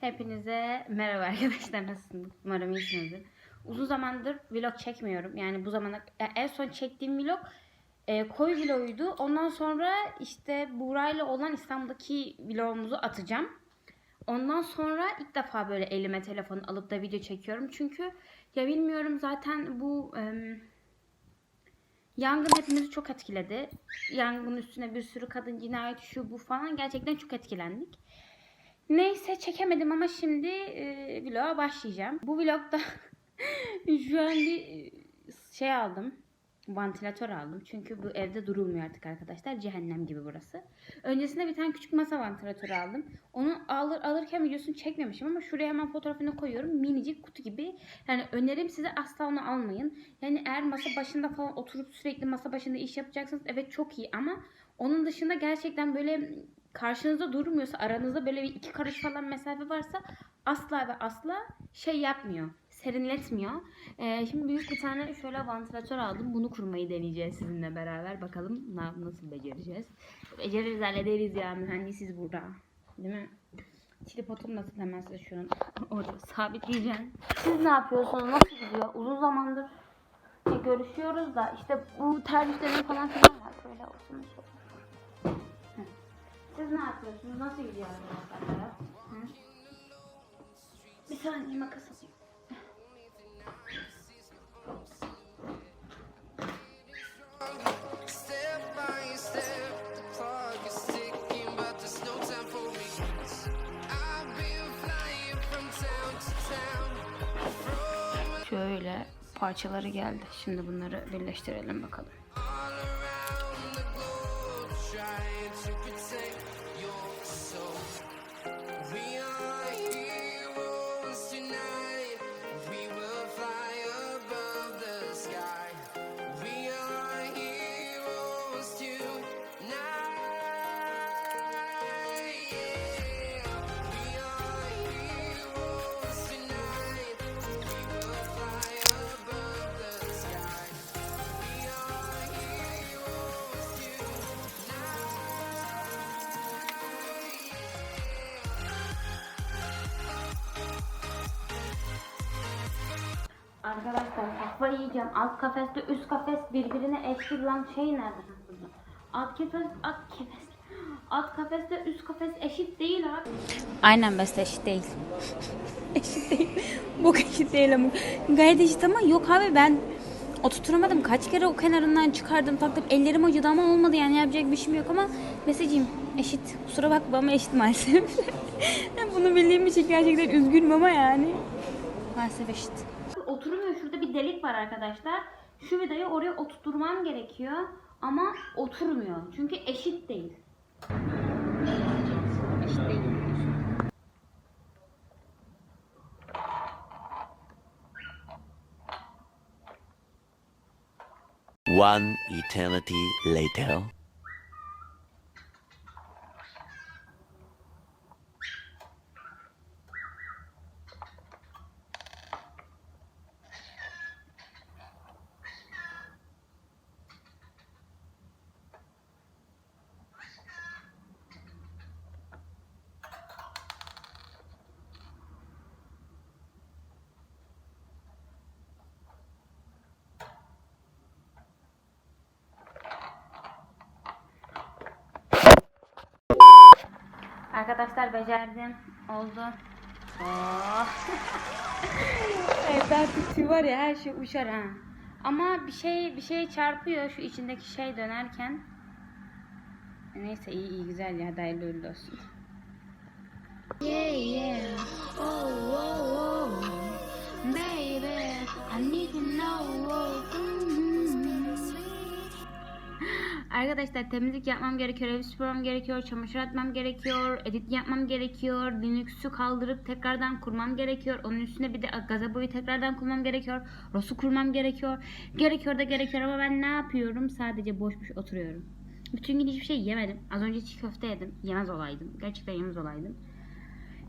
Hepinize merhaba arkadaşlar nasılsınız? Umarım iyisinizdir. Uzun zamandır vlog çekmiyorum. Yani bu zamana e, en son çektiğim vlog e, koy vloguydu. Ondan sonra işte Buğra'yla olan İstanbul'daki vlogumuzu atacağım. Ondan sonra ilk defa böyle elime telefonu alıp da video çekiyorum. Çünkü ya bilmiyorum zaten bu em, yangın hepimizi çok etkiledi. Yangın üstüne bir sürü kadın cinayeti şu bu falan gerçekten çok etkilendik. Neyse çekemedim ama şimdi e, vloga başlayacağım. Bu vlogda şu an bir e, şey aldım. Vantilatör aldım. Çünkü bu evde durulmuyor artık arkadaşlar. Cehennem gibi burası. Öncesinde bir tane küçük masa vantilatörü aldım. Onu alır alırken videosunu çekmemişim ama şuraya hemen fotoğrafını koyuyorum. Minicik kutu gibi. Yani önerim size asla onu almayın. Yani eğer masa başında falan oturup sürekli masa başında iş yapacaksınız evet çok iyi ama onun dışında gerçekten böyle karşınızda durmuyorsa aranızda böyle bir iki karış falan mesafe varsa asla ve asla şey yapmıyor. Serinletmiyor. Ee, şimdi büyük bir tane şöyle vantilatör aldım. Bunu kurmayı deneyeceğiz sizinle beraber. Bakalım na- nasıl becereceğiz. Beceririz hallederiz ya mühendisiz burada. Değil mi? Tripodum nasıl hemen size şunu orada sabitleyeceğim. Siz ne yapıyorsunuz? Nasıl gidiyor? Uzun zamandır görüşüyoruz da işte bu tercihlerin falan filan var. Böyle olsun. Şöyle. Siz ne yapıyorsunuz? Nasıl gidiyor arkadaşlar? Hı? Bir saniye makas from Şöyle parçaları geldi. Şimdi bunları birleştirelim bakalım. Kafayı yiyeceğim. Alt kafesle üst kafes birbirine eşit lan şey nerede? Alt kafes, alt kafes. Alt kafesle üst kafes eşit değil abi. Aynen beste eşit değil. eşit değil. Bu eşit değil ama. Gayet eşit ama yok abi ben oturtamadım. Kaç kere o kenarından çıkardım taktım. Ellerim acıdı ama olmadı yani yapacak bir şeyim yok ama mesajım eşit. Kusura bakma ama eşit maalesef. Bunu bildiğim için gerçekten üzgünüm ama yani. Maalesef eşit. Bir delik var arkadaşlar. Şu vidayı oraya oturtmam gerekiyor. Ama oturmuyor. Çünkü eşit değil. Eşit değil. One eternity later. Arkadaşlar becerdim. Oldu. Oh. Evden tütü var ya her şey uçar ha. Ama bir şey bir şey çarpıyor şu içindeki şey dönerken. Neyse iyi iyi güzel ya hayırlı uğurlu olsun. Yeah yeah. Oh oh oh. Baby, I need to know. Mm-hmm. Arkadaşlar temizlik yapmam gerekiyor, evi süpürmem gerekiyor, çamaşır atmam gerekiyor, edit yapmam gerekiyor, Linux'u kaldırıp tekrardan kurmam gerekiyor. Onun üstüne bir de Gazebo'yu tekrardan kurmam gerekiyor. ROS'u kurmam gerekiyor. Gerekiyor da gerekiyor ama ben ne yapıyorum? Sadece boş boş oturuyorum. Bütün gün hiçbir şey yemedim. Az önce çiğ köfte yedim. Yemez olaydım. Gerçekten yemez olaydım.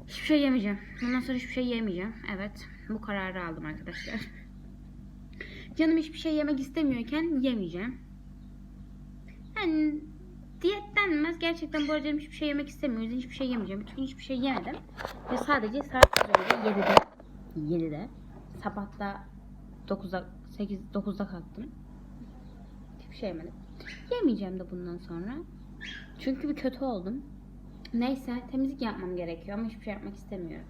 Hiçbir şey yemeyeceğim. Bundan sonra hiçbir şey yemeyeceğim. Evet. Bu kararı aldım arkadaşlar. Canım hiçbir şey yemek istemiyorken yemeyeceğim. Yani Diyetlenmez. Gerçekten bu arada hiçbir şey yemek istemiyor. O yüzden hiçbir şey yemeyeceğim. Bütün hiçbir şey yemedim. Ve sadece saat üzerinde 7'de 7'de sabah da 9'da 8 9'da kalktım. Hiçbir şey yemedim. Yemeyeceğim de bundan sonra. Çünkü bir kötü oldum. Neyse temizlik yapmam gerekiyor ama hiçbir şey yapmak istemiyorum.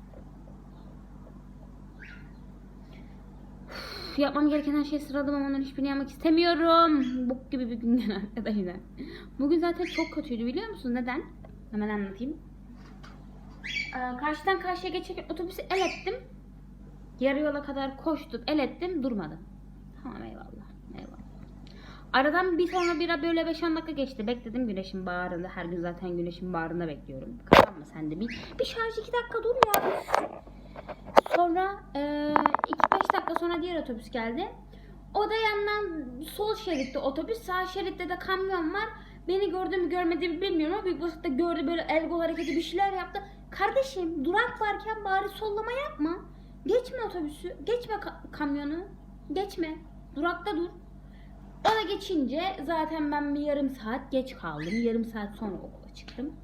Yapmam gereken her şeyi sıraladım ama onların hiçbirini yapmak istemiyorum. Bok gibi bir günden arkadaşlar. Bugün zaten çok kötüydü biliyor musun? Neden? Hemen anlatayım. Ee, karşıdan karşıya geçerken otobüsü el ettim. Yarı yola kadar koştum, el ettim, durmadı. Tamam eyvallah, eyvallah. Aradan bir sonra bir böyle 5-10 dakika geçti. Bekledim güneşin bağrında. Her gün zaten güneşin bağrında bekliyorum. Kazanma sen de bir. Bir şarj 2 dakika dur ya. Sonra e, 2-5 dakika sonra diğer otobüs geldi. O da yandan sol şeritte otobüs, sağ şeritte de kamyon var. Beni gördü mü görmedi mi bilmiyorum ama büyük basıtta gördü böyle el kol hareketi bir şeyler yaptı. Kardeşim durak varken bari sollama yapma. Geçme otobüsü, geçme ka- kamyonu, geçme. Durakta dur. O da geçince zaten ben bir yarım saat geç kaldım. Yarım saat sonra okula çıktım.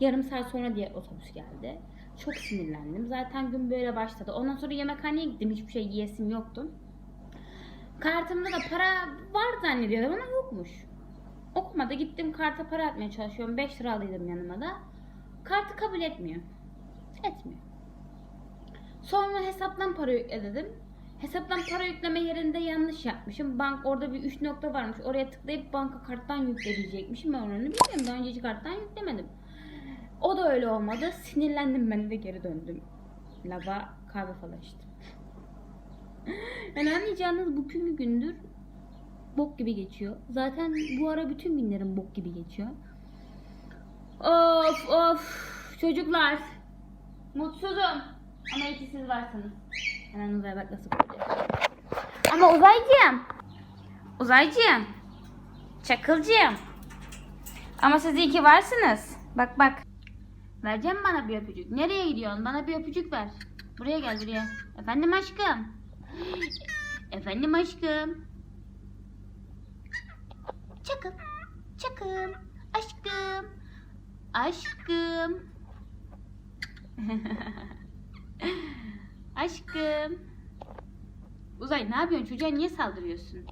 Yarım saat sonra diğer otobüs geldi. Çok sinirlendim. Zaten gün böyle başladı. Ondan sonra yemekhaneye gittim. Hiçbir şey yiyesim yoktu. Kartımda da para var zannediyordum ama yokmuş. Okumada gittim karta para atmaya çalışıyorum. 5 lira alıyordum yanıma da. Kartı kabul etmiyor. Etmiyor. Sonra hesaptan para yükle dedim. Hesaptan para yükleme yerinde yanlış yapmışım. Bank orada bir 3 nokta varmış. Oraya tıklayıp banka karttan yükleyecekmişim. Ben onu bilmiyorum. Daha önce karttan yüklemedim. O da öyle olmadı. Sinirlendim ben de geri döndüm. Lava kahve falan içtim. Yani anlayacağınız bütün bir gündür bok gibi geçiyor. Zaten bu ara bütün günlerim bok gibi geçiyor. Of of çocuklar. Mutsuzum. Ama iyi ki siz varsınız. Hemen uzaya bak nasıl koyacağım. Ama uzaycığım. Uzaycığım. Çakılcığım. Ama siz iyi ki varsınız. Bak bak. Vereceğim bana bir öpücük. Nereye gidiyorsun? Bana bir öpücük ver. Buraya gel buraya. Efendim aşkım. Efendim aşkım. Çakıl. Çakıl. Aşkım. Aşkım. aşkım. Uzay ne yapıyorsun? Çocuğa niye saldırıyorsun?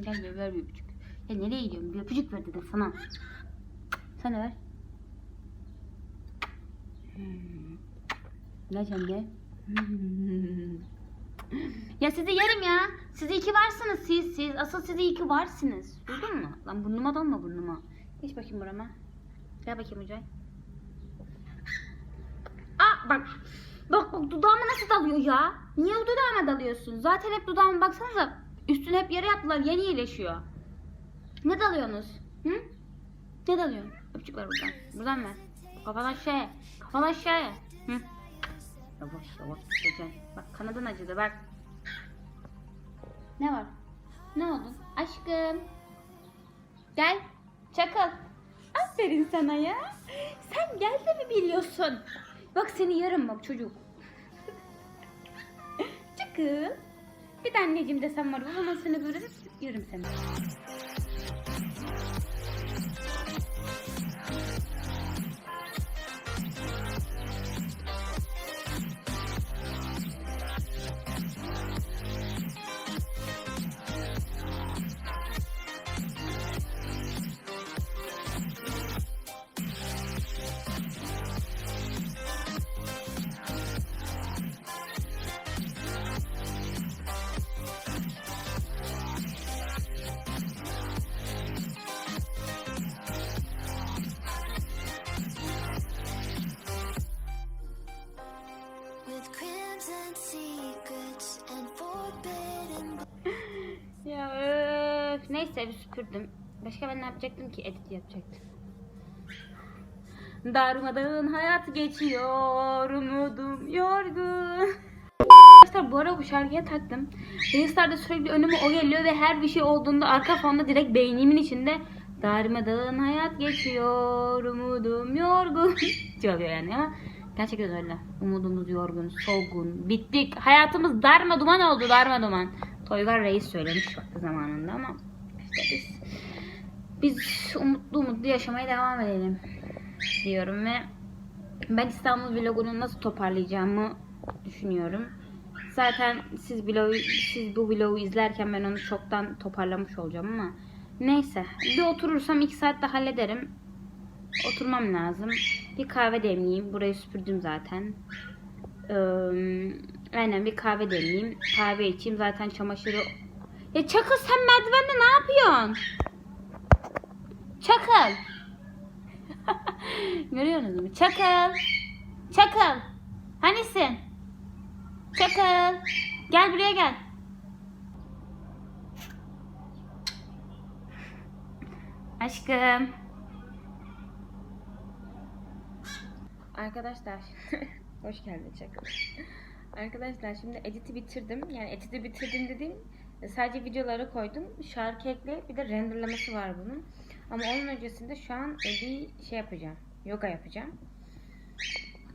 Gel ver, bir öpücük. Ya nereye gidiyorsun? Bir öpücük ver dedim sana. De ver. Hmm. Gel sen de. ya sizi yerim ya. Siz iyi ki varsınız siz siz. Asıl siz iyi ki varsınız. Duydun mu? Lan burnuma dalma burnuma. Geç bakayım burama. Gel bakayım Ucay. Aa bak. Bak bak dudağıma nasıl dalıyor ya? Niye dudağıma dalıyorsun? Zaten hep dudağıma baksanıza. Üstüne hep yere yaptılar. Yeni iyileşiyor. Ne dalıyorsunuz? Hı? Ne dalıyorsun? Öpücük ver buradan. Buradan ver. Kafadan aşağıya. Kafadan aşağıya. Hı? Yavaş yavaş tutacağım. Bak kanadın acıdı bak. Ne var? Ne oldu? Aşkım. Gel. Çakıl. Aferin sana ya. Sen gel de mi biliyorsun? Bak seni yarım bak çocuk. Çakıl. Bir de anneciğim desem var. Zaman seni böyle yarım seni. Neyse bir süpürdüm. Başka ben ne yapacaktım ki? Edit yapacaktım. Darmadağın hayat geçiyor. Umudum yorgun. Arkadaşlar bu ara bu şarkıya taktım. Reels'lerde sürekli önüme o geliyor ve her bir şey olduğunda arka fonda direkt beynimin içinde darmadağın hayat geçiyor. Umudum yorgun. Çalıyor yani ama gerçekten öyle. Umudumuz yorgun, solgun, bittik. Hayatımız darma duman oldu darma duman. Toygar Reis söylemiş zamanında ama işte biz umutlu umutlu yaşamaya devam edelim diyorum ve ben İstanbul vlogunu nasıl toparlayacağımı düşünüyorum. Zaten siz vlogu, siz bu vlogu izlerken ben onu çoktan toparlamış olacağım ama neyse bir oturursam 2 saatte hallederim. Oturmam lazım. Bir kahve demleyeyim. Burayı süpürdüm zaten. Ee, aynen bir kahve demleyeyim. Kahve içeyim. Zaten çamaşırı... Ya Çakıl sen merdivende ne yapıyorsun? Çakıl. Görüyorsunuz mu? Çakıl. Çakıl. Hanisin? Çakıl. Gel buraya gel. Aşkım. Arkadaşlar hoş geldin Çakıl. Arkadaşlar şimdi editi bitirdim. Yani editi bitirdim dediğim sadece videoları koydum. Şarkı ekle bir de renderlaması var bunun. Ama onun öncesinde şu an e, bir şey yapacağım. Yoga yapacağım.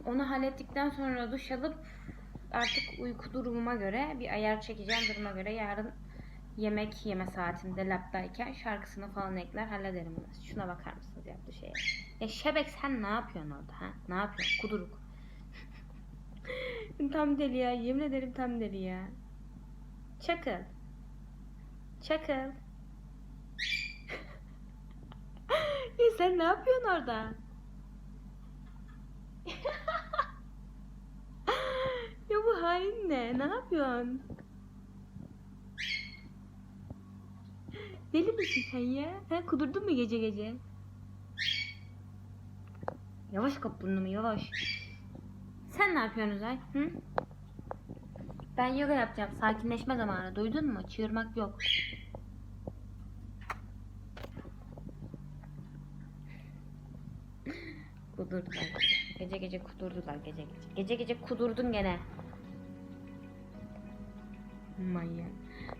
Onu hallettikten sonra duş alıp artık uyku durumuma göre bir ayar çekeceğim duruma göre yarın yemek yeme saatinde laptayken şarkısını falan ekler hallederim. Şuna bakar mısınız yaptığı şeye? Ya Şebek sen ne yapıyorsun orada ha? Ne yapıyorsun? Kuduruk. tam deli ya. Yemin ederim tam deli ya. Çakıl. Çakıl. ya sen ne yapıyorsun orada? ya bu halin ne? Ne yapıyorsun? Deli misin sen ya? Ha, kudurdun mu gece gece? Yavaş kap burnumu yavaş. Sen ne yapıyorsun Uzay? Hı? Ben yoga yapacağım. Sakinleşme zamanı. Duydun mu? Çığırmak yok. Kudurdular. Gece gece kudurdular gece gece. Gece gece kudurdun gene. Manyak.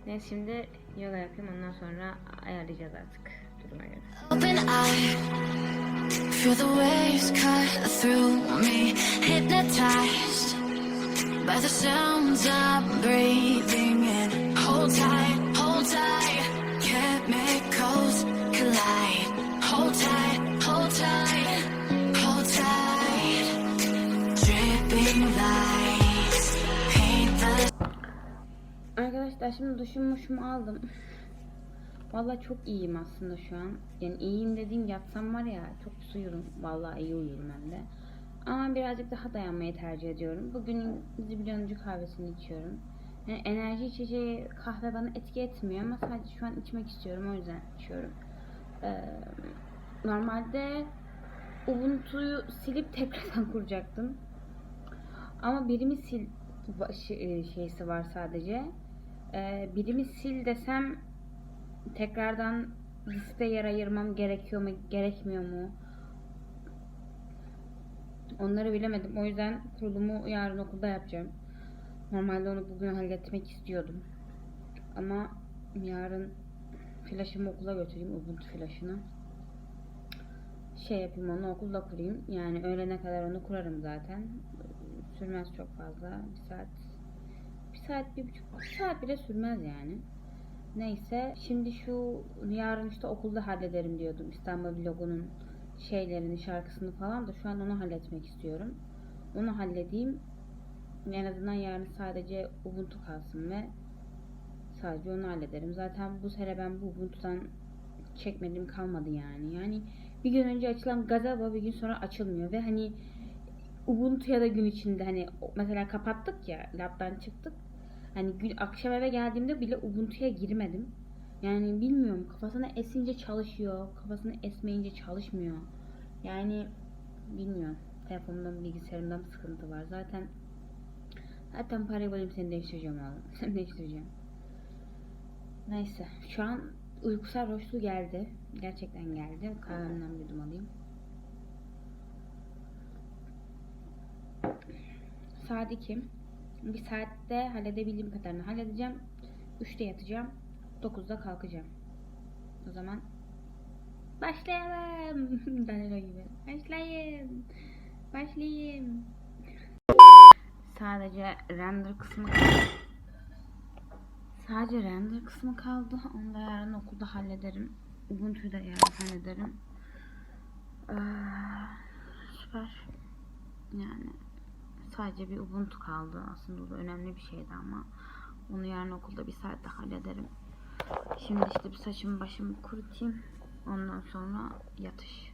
Neyse şimdi yoga yapayım ondan sonra ayarlayacağız artık duruma by the sounds I'm breathing in. Hold tight, hold tight, chemicals collide. Hold tight, hold tight, hold tight. Dripping lights paint the Arkadaşlar şimdi duşumu aldım. Vallahi çok iyiyim aslında şu an. Yani iyiyim dediğim yatsam var ya çok suyurum. Vallahi iyi uyurum hem de. Ama birazcık daha dayanmayı tercih ediyorum. Bugün zibilyoncuk kahvesini içiyorum. Yani enerji içeceği kahve bana etki etmiyor ama sadece şu an içmek istiyorum o yüzden içiyorum. Ee, normalde Ubuntu'yu silip tekrardan kuracaktım. Ama birimi sil başı- e, şeysi var sadece. Ee, birimi sil desem tekrardan liste yer ayırmam gerekiyor mu, gerekmiyor mu? Onları bilemedim. O yüzden kurulumu yarın okulda yapacağım. Normalde onu bugün halletmek istiyordum. Ama yarın flaşımı okula götüreyim. Ubuntu flaşını. Şey yapayım onu okulda kurayım. Yani öğlene kadar onu kurarım zaten. Sürmez çok fazla. Bir saat bir saat, bir buçuk bir saat bile sürmez yani. Neyse şimdi şu yarın işte okulda hallederim diyordum İstanbul vlogunun şeylerini şarkısını falan da şu an onu halletmek istiyorum. Onu halledeyim. En azından yarın sadece Ubuntu kalsın ve sadece onu hallederim. Zaten bu sene ben bu Ubuntu'dan çekmediğim kalmadı yani. Yani bir gün önce açılan Gazaba bir gün sonra açılmıyor ve hani Ubuntu'ya da gün içinde hani mesela kapattık ya labdan çıktık. Hani gün akşam eve geldiğimde bile Ubuntu'ya girmedim. Yani bilmiyorum kafasına esince çalışıyor, kafasına esmeyince çalışmıyor. Yani bilmiyorum. Telefonumdan, bilgisayarımdan sıkıntı var. Zaten zaten parayı bulayım seni değiştireceğim oğlum. Seni değiştireceğim. Neyse. Şu an uykusal roşluğu geldi. Gerçekten geldi. Kahvemden bir yudum alayım. Saat 2. Bir saatte halledebildiğim kadarını halledeceğim. 3'te yatacağım. 9'da kalkacağım. O zaman başlayalım. Danilo gibi. Başlayın. Başlayayım. Sadece render kısmı Sadece render kısmı kaldı. Onu da yarın okulda hallederim. Ubuntu'yu da yarın hallederim. Ee, süper. Yani sadece bir Ubuntu kaldı. Aslında da önemli bir şeydi ama onu yarın okulda bir saatte hallederim. Şimdi işte bir saçımı başımı kurutayım. Ondan sonra yatış.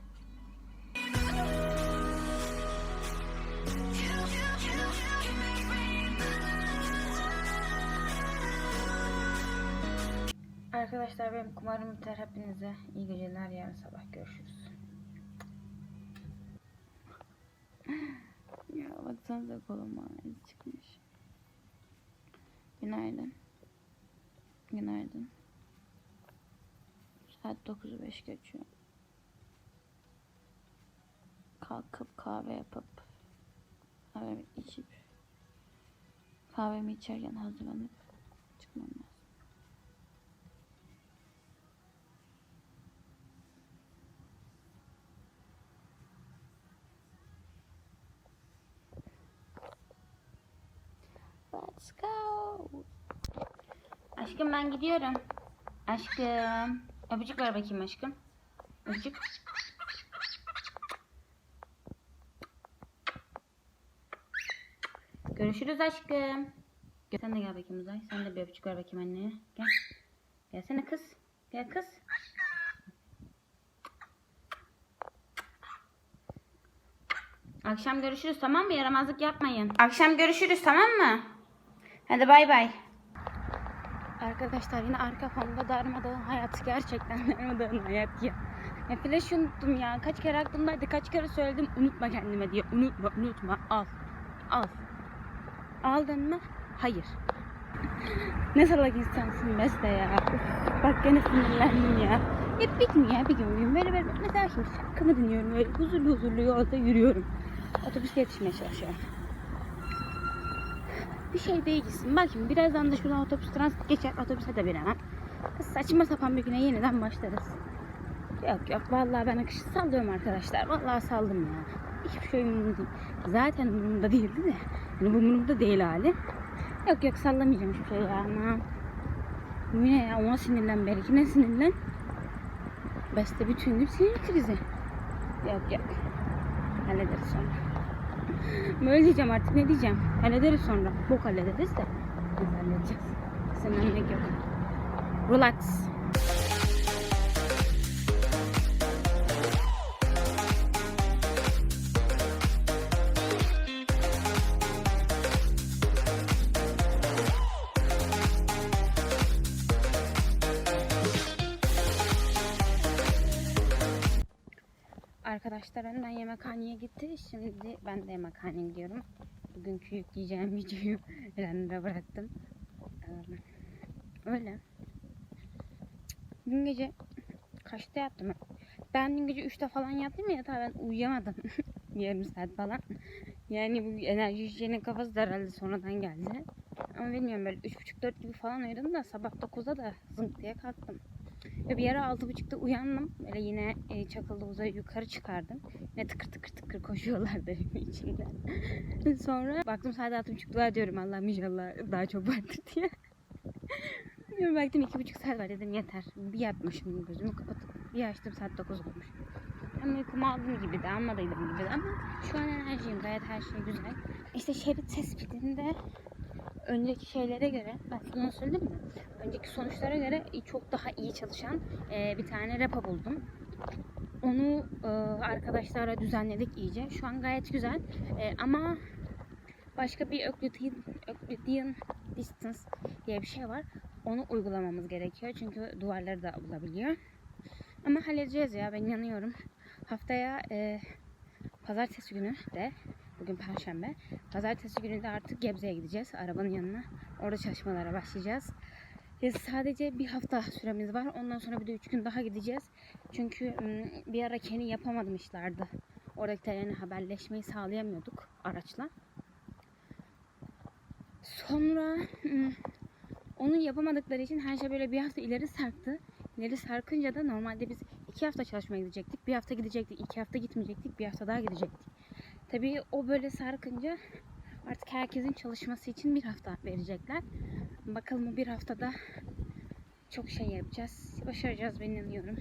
Arkadaşlar benim kumarım biter. Hepinize iyi geceler. Yarın sabah görüşürüz. ya baksanıza koluma iz çıkmış. Günaydın. Günaydın. Saat 9'u 5 geçiyor. Kalkıp kahve yapıp kahve içip kahvemi içerken hazırlanıp çıkmam lazım. Let's go. Aşkım ben gidiyorum. Aşkım. Öpücük ver bakayım aşkım. Öpücük. Görüşürüz aşkım. Sen de gel bakayım Uzay. Sen de bir öpücük ver bakayım anneye. Gel. Gelsene kız. Gel kız. Akşam görüşürüz tamam mı? Yaramazlık yapmayın. Akşam görüşürüz tamam mı? Hadi bay bay. Arkadaşlar yine arka fonda darmadağın hayat. Gerçekten darmadağın hayat ya. Ya flash unuttum ya. Kaç kere aklımdaydı. Kaç kere söyledim unutma kendime diye. Unutma unutma al. Al. Aldın mı? Hayır. ne salak insansın Beste ya. Bak gene sinirlendim ya. Hep bitmiyor ya bir gün bir gün. Böyle böyle. Mesela şimdi şarkımı dinliyorum. Böyle huzurlu huzurlu yolda yürüyorum. Otobüse yetişmeye çalışıyorum. Bir şey değilsin. Bak şimdi birazdan da şuradan otobüs transit geçer. Otobüse de binemem. Saçma sapan bir güne yeniden başlarız. Yok yok vallahi ben akışı sallıyorum arkadaşlar. Vallahi saldım ya. Hiçbir şey umurumda değil. Zaten umurumda değildi de. Yani umurumda değil hali. Yok yok sallamayacağım hiçbir şey ya aman. Bu ne ya ona sinirlen belki ne sinirlen. Beste bütün gün sinir krizi. Yok yok. Hallederiz sonra. Böyle diyeceğim artık ne diyeceğim. Hallederiz sonra. Bok hallederiz de. Biz halledeceğiz. Sinirlenmek yok. Relax. Arkadaşlar önden yemekhaneye gitti. Şimdi ben de yemekhaneye gidiyorum. Bugünkü yükleyeceğim videoyu Eren'lere bıraktım. Ee, Öyle. Dün gece kaçta yattım? Ben dün gece 3'te falan yattım ya yatağa ben uyuyamadım. Yarım saat falan. Yani bu enerji içeceğinin kafası da herhalde sonradan geldi. Ama bilmiyorum böyle 3.30-4 gibi falan uyudum da sabah 9'da da zınk diye kalktım. Ve bir ara 6.30'da uyandım. Böyle yine e, çakıldı uzaya yukarı çıkardım. Ne tıkır tıkır tıkır koşuyorlardı evin içinde. Sonra baktım saat 6.30 dua diyorum Allah'ım inşallah daha çok vardır diye. Bir baktım iki buçuk saat var dedim yeter. Bir yapmışım gözümü kapatıp bir açtım saat 9 olmuş. Hem uykumu aldım gibi de almadıydım gibi de ama şu an enerjiyim gayet her şey güzel. İşte şerit tespitinde önceki şeylere göre ben sana söyledim mi? Önceki sonuçlara göre çok daha iyi çalışan e, bir tane repa buldum. Onu e, arkadaşlarla düzenledik iyice. Şu an gayet güzel. E, ama başka bir Euclidean, Euclidean distance diye bir şey var. Onu uygulamamız gerekiyor. Çünkü duvarları da bulabiliyor. Ama halledeceğiz ya ben inanıyorum. Haftaya e, pazartesi günü de bugün perşembe. Pazartesi günü de artık Gebze'ye gideceğiz arabanın yanına. Orada çalışmalara başlayacağız. Biz sadece bir hafta süremiz var. Ondan sonra bir de üç gün daha gideceğiz. Çünkü ım, bir ara kendi yapamamışlardı. Oradakilerine haberleşmeyi sağlayamıyorduk araçla. Sonra ım, onu yapamadıkları için her şey böyle bir hafta ileri sarktı. İleri sarkınca da normalde biz iki hafta çalışmaya gidecektik. Bir hafta gidecektik, iki hafta gitmeyecektik, bir hafta daha gidecektik. Tabii o böyle sarkınca artık herkesin çalışması için bir hafta verecekler. Bakalım bir haftada çok şey yapacağız. Başaracağız ben inanıyorum.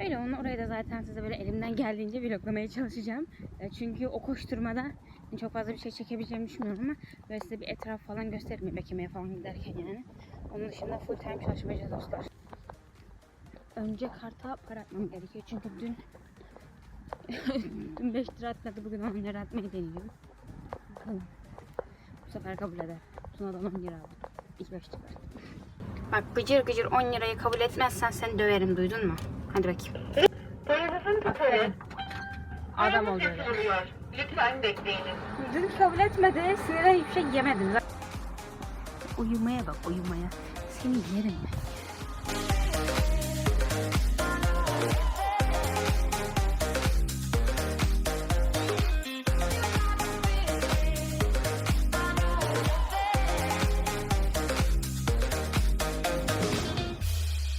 Öyle onu oraya da zaten size böyle elimden geldiğince vloglamaya çalışacağım. E, Çünkü o koşturmada çok fazla bir şey çekebileceğimi düşünmüyorum ama böyle size bir etraf falan gösteririm yemek falan giderken yani. Onun dışında full time çalışmayacağız dostlar. Önce karta para atmam gerekiyor çünkü dün dün 5 lira atmadı bugün 10 lira atmayı deniyorum. Bakalım. Bu sefer kabul eder. Tuna'dan 10 lira aldım. İlk 5 çıkarttım. Bak gıcır gıcır 10 lirayı kabul etmezsen seni döverim duydun mu? Hadi bakayım. Paranızın tutarı. Adam oluyor. yatırılıyor. Lütfen bekleyiniz. Dün kabul etmedi. Sinirden hiçbir şey yemedim. Uyumaya bak uyumaya. Seni yerim ben.